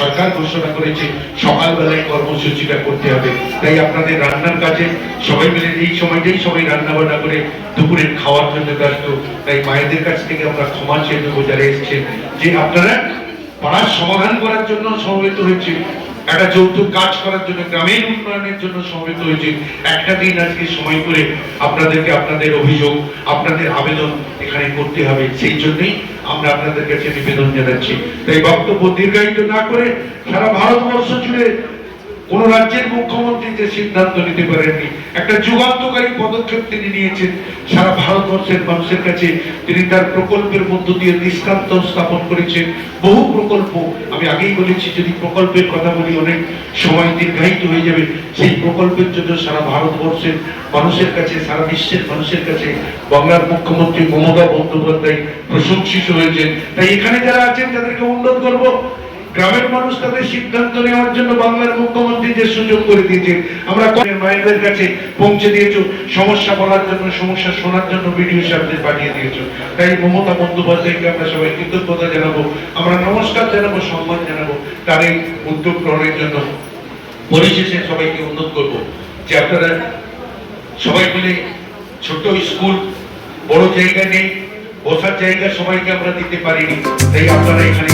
সরকার ঘোষণা করেছে, সকালবেলায় কর্মসূচিটা করতে হবে। তাই আপনাদের রান্নার কাজে সবাই মিলে এই সময়টাই সবাই রান্না বান্না করে দুপুরের খাওয়ার জন্য ব্যস্ত। তাই মায়েদের কাছ থেকে আমরা ক্ষমা চেয়ে নেব যারা এসছেন। যে আপনারা পাড়ার সমাধান করার জন্য সমবেত হয়েছে একটা যৌতুক কাজ করার জন্য, গ্রামের উন্নয়নের জন্য সমবেত হয়েছে। একটা দিন আজকে সময় করে আপনাদেরকে আপনাদের অভিযোগ, আপনাদের আবেদন এখানে করতে হবে। সেই জন্যই আমরা আপনাদের কাছে নিবেদন জানাচ্ছি। তাই বক্তব্য দীর্ঘায়িত না করে সারা ভারতবর্ষ জুড়ে কোন রাজ্যের মুখ্যমন্ত্রী যে সিদ্ধান্ত নিতে পারেননি, একটা যুগান্তকারী পদক্ষেপ তিনি নিয়েছেন। সারা ভারতবর্ষের মানুষের কাছে তিনি তার প্রকল্পের মধ্য দিয়ে দৃষ্টান্ত স্থাপন করেছেন। বহু প্রকল্প, আমি আগেই বলেছি, যদি প্রকল্পের কথা বলি, অনেক সময় দীর্ঘায়িত হয়ে যাবে। সেই প্রকল্পের জন্য সারা ভারতবর্ষের মানুষের কাছে, সারা বিশ্বের মানুষের কাছে বাংলার মুখ্যমন্ত্রী মমতা বন্দ্যোপাধ্যায় প্রশংসিত হয়েছেন। তাই এখানে যারা আছেন, তাদেরকে উন্নত করব গ্রামের মানুষ তাদের সিদ্ধান্ত নেওয়ার জন্য বাংলার মুখ্যমন্ত্রী যে সুযোগ করে দিয়েছে, আমরা মায়েদের কাছে পৌঁছে দিয়েছ, সমস্যা বলার জন্য, সমস্যা শোনার জন্য ভিডিও সাহেবদের পাঠিয়ে দিয়েছ। তাই মমতা বন্দ্যোপাধ্যায়কে আমরা সবাই কৃতজ্ঞতা জানাব, আমরা নমস্কার জানাব, সম্মান জানাব, তার এই উদ্যোগ গ্রহণের জন্য। পরিশেষে সবাইকে অনুরোধ করব যে আপনারা সবাই মিলে ছোট স্কুল, বড় জায়গা নেই, বসার জায়গা সবাইকে আমরা দিতে পারিনি, তাই আপনারা এখানে